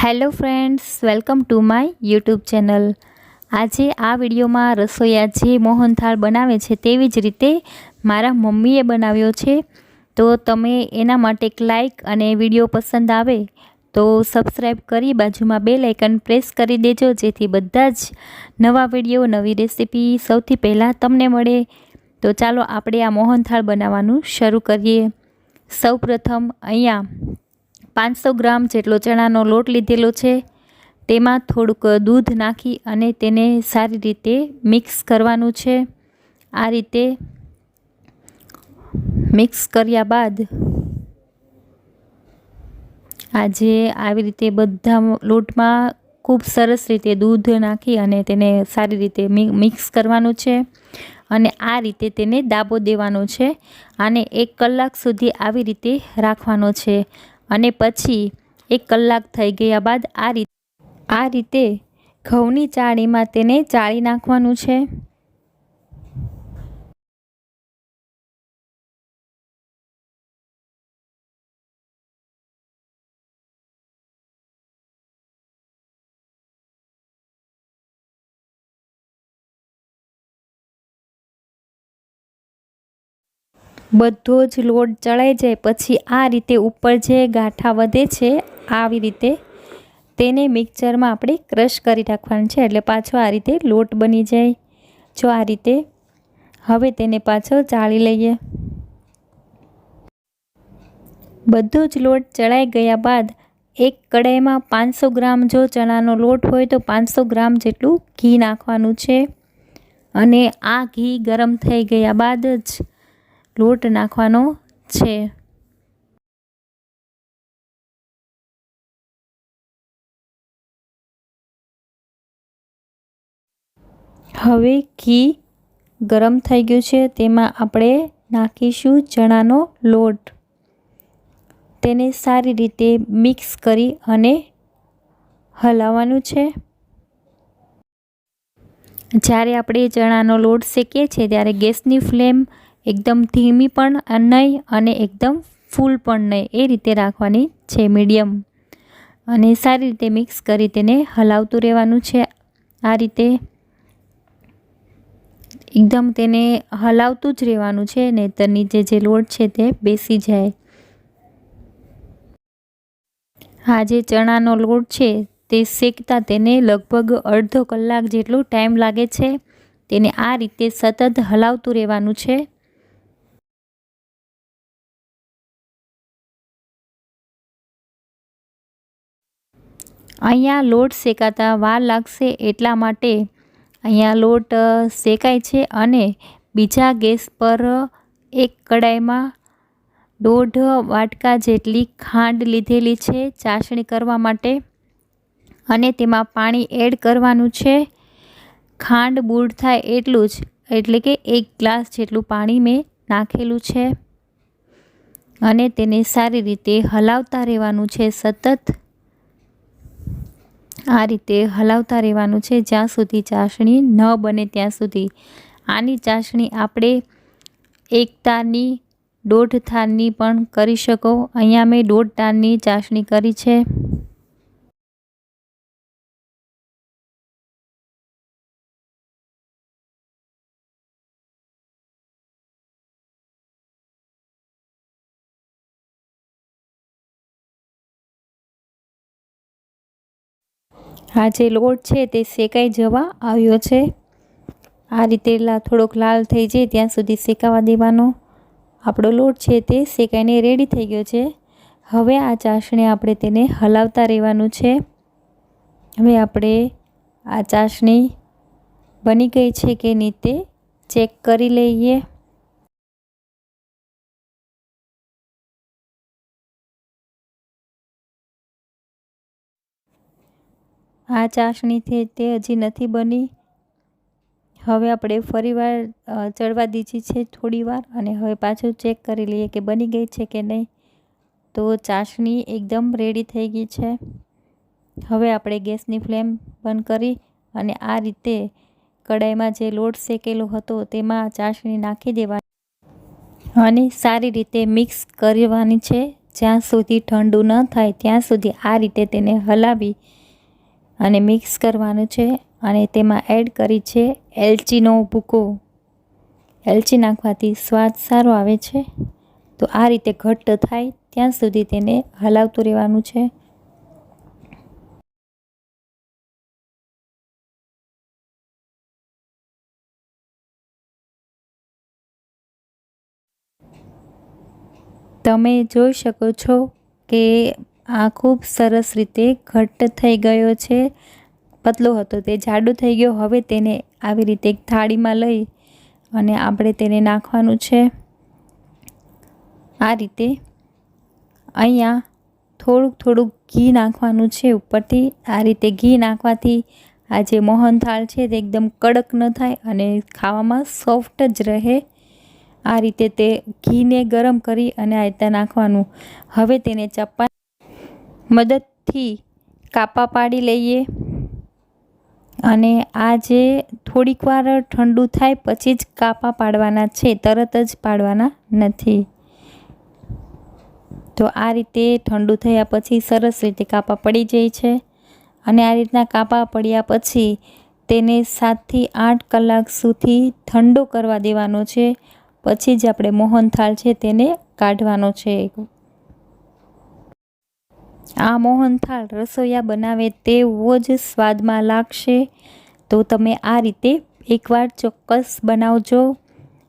Hello friends welcome to my YouTube channel આજે આ વિડીયોમાં રસોઈયા જે મોહનથાળ બનાવે છે તેવી જ રીતે મારા મમ્મીએ બનાવ્યો છે. તો તમે એના માટે એક લાઇક અને વીડિયો પસંદ આવે તો સબસ્ક્રાઈબ કરી બાજુમાં બે લાઇકન પ્રેસ કરી દેજો, જેથી બધા જ નવા વીડિયો, નવી રેસીપી સૌથી પહેલાં તમને મળે. તો ચાલો આપણે આ મોહનથાળ બનાવવાનું શરૂ કરીએ. સૌપ્રથમ અહીંયા પાંચસો ગ્રામ જેટલો ચણાનો લોટ લીધેલો છે. તેમાં થોડુંક દૂધ નાખી અને તેને સારી રીતે મિક્સ કરવાનું છે. આ રીતે મિક્સ કર્યા બાદ આજે આવી રીતે બધા લોટમાં ખૂબ સરસ રીતે દૂધ નાખી અને તેને સારી રીતે મિક્સ કરવાનું છે અને આ રીતે તેને દાબો દેવાનો છે અને એક કલાક સુધી આવી રીતે રાખવાનો છે. અને પછી એક કલાક થઈ ગયા બાદ આ રીતે આ રીતે ઘઉંની ચાળીમાં તેને ચાળી નાખવાનું છે. બધો જ લોટ ચડાઈ જાય, પછી આ રીતે ઉપર જે ગાંઠા વધે છે, આવી રીતે તેને મિક્સરમાં આપણે ક્રશ કરી રાખવાનું છે, એટલે પાછો આ રીતે લોટ બની જાય. જો આ રીતે હવે તેને પાછો ચાળી લઈએ. બધો જ લોટ ચડાઈ ગયા બાદ એક કડાઈમાં પાંચસો ગ્રામ જો ચણાનો લોટ હોય તો પાંચસો ગ્રામ જેટલું ઘી નાખવાનું છે. અને આ ઘી ગરમ થઈ ગયા બાદ જ લોટ નાખવાનો છે. હવે ઘી ગરમ થઈ ગયું છે, તેમાં આપણે નાખીશું ચણાનો લોટ. તેને સારી રીતે મિક્સ કરી અને હલાવવાનું છે. જ્યારે આપણે ચણાનો લોટ શેકીએ છીએ, ત્યારે ગેસની ફ્લેમ એકદમ ધીમી પણ નહીં અને એકદમ ફૂલ પણ નહીં. એ રીતે રાખવાની છે મીડિયમ. અને સારી રીતે મિક્સ કરી તેને હલાવતું રહેવાનું છે. આ રીતે એકદમ તેને હલાવતું જ રહેવાનું છે, નહીંતર જે જે લોટ છે તે બેસી જાય. આ જે ચણાનો લોટ છે તે શેકતા તેને લગભગ અડધો કલાક જેટલો ટાઈમ લાગે છે. તેને આ રીતે સતત હલાવતું રહેવાનું છે. અહીંયા લોટ શેકાતા વાર લાગશે એટલા માટે અહીંયા લોટ શેકાય છે અને બીજા ગેસ પર એક કડાઈમાં દોઢ વાટકા જેટલી ખાંડ લીધેલી છે ચાસણી કરવા માટે અને તેમાં પાણી એડ કરવાનું છે. ખાંડ બૂડ થાય એટલું જ, એટલે કે એક ગ્લાસ જેટલું પાણી મેં નાખેલું છે. અને તેને સારી રીતે હલાવતા રહેવાનું છે સતત. આ રીતે હલાવતા રહેવાનું છે જ્યાં સુધી ચાસણી ન બને ત્યાં સુધી. આની ચાસણી આપણે એક તારની દોઢ થારની પણ કરી શકો. અહીંયા મેં દોઢ તારની ચાસણી કરી છે. આ જે લોટ છે તે શેકાઈ જવા આવ્યો છે. આ રીતે થોડોક લાલ થઈ જાય ત્યાં સુધી શેકાવા દેવાનો. આપણો લોટ છે તે શેકાઈને રેડી થઈ ગયો છે. હવે આ ચાસણી આપણે તેને હલાવતા રહેવાનું છે. હવે આપણે આ ચાસણી બની ગઈ છે કે નહીં તે ચેક કરી લઈએ. આ ચાસણીથી તે હજી નથી બની. હવે આપણે ફરીવાર ચડવા દીધી છે થોડીવાર અને હવે પાછું ચેક કરી લઈએ કે બની ગઈ છે કે નહીં. તો ચાસણી એકદમ રેડી થઈ ગઈ છે. હવે આપણે ગેસની ફ્લેમ બંધ કરી અને આ રીતે કડાઈમાં જે લોટ શેકેલો હતો તેમાં ચાસણી નાખી દેવાની અને સારી રીતે મિક્સ કરવાની છે. જ્યાં સુધી ઠંડુ ન થાય ત્યાં સુધી આ રીતે તેને હલાવી અને મિક્સ કરવાનું છે અને તેમાં એડ કરી છે એલચીનો ભૂકો. એલચી નાખવાથી સ્વાદ સારો આવે છે. તો આ રીતે ઘટ્ટ થાય ત્યાં સુધી તેને હલાવતું રહેવાનું છે. તમે જોઈ શકો છો કે આ ખૂબ સરસ રીતે ઘટ્ટ થઈ ગયો છે. પતલો હતો તે જાડો થઈ ગયો. હવે તેને આવી રીતે એક થાળીમાં લઈ અને આપણે તેને નાખવાનું છે. આ રીતે અહીંયા થોડુંક થોડુંક ઘી નાખવાનું છે ઉપરથી. આ રીતે ઘી નાખવાથી આ જે મોહનથાળ છે તે એકદમ કડક ન થાય અને ખાવામાં સોફ્ટ જ રહે. આ રીતે તે ઘીને ગરમ કરી અને આ રીતે નાખવાનું. હવે તેને ચપ્પા મદદથી કાપા પાડી લઈએ. અને આ જે થોડીક વાર ઠંડુ થાય પછી જ કાપા પાડવાના છે, તરત જ પાડવાના નથી. તો આ રીતે ઠંડુ થયા પછી સરસ રીતે કાપા પડી જાય છે. અને આ રીતના કાપા પડ્યા પછી તેને સાતથી આઠ કલાક સુધી ઠંડો કરવા દેવાનો છે. પછી જ આપણે મોહનથાળ છે તેને કાઢવાનો છે. આ મોહનથાળ રસોઈયા બનાવે તેવો જ સ્વાદમાં લાગશે. તો તમે આ રીતે એકવાર ચોક્કસ બનાવજો.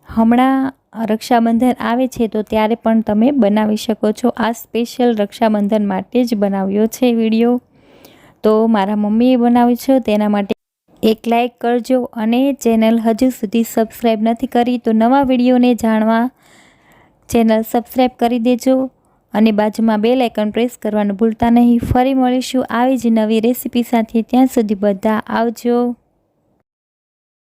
હમણાં રક્ષાબંધન આવે છે તો ત્યારે પણ તમે બનાવી શકો છો. આ સ્પેશિયલ રક્ષાબંધન માટે જ બનાવ્યો છે વીડિયો. તો મારા મમ્મીએ બનાવ્યું છે, તેના માટે એક લાઈક કરજો અને ચેનલ હજુ સુધી સબસ્ક્રાઈબ નથી કરી તો નવા વિડીયોને જાણવા ચેનલ સબસ્ક્રાઈબ કરી દેજો. અને બાજુમાં બે લાઇકન પ્રેસ કરવાનું ભૂલતા નહીં. ફરી મળીશું આવી જ નવી રેસીપી સાથે. ત્યાં સુધી બધા આવજો.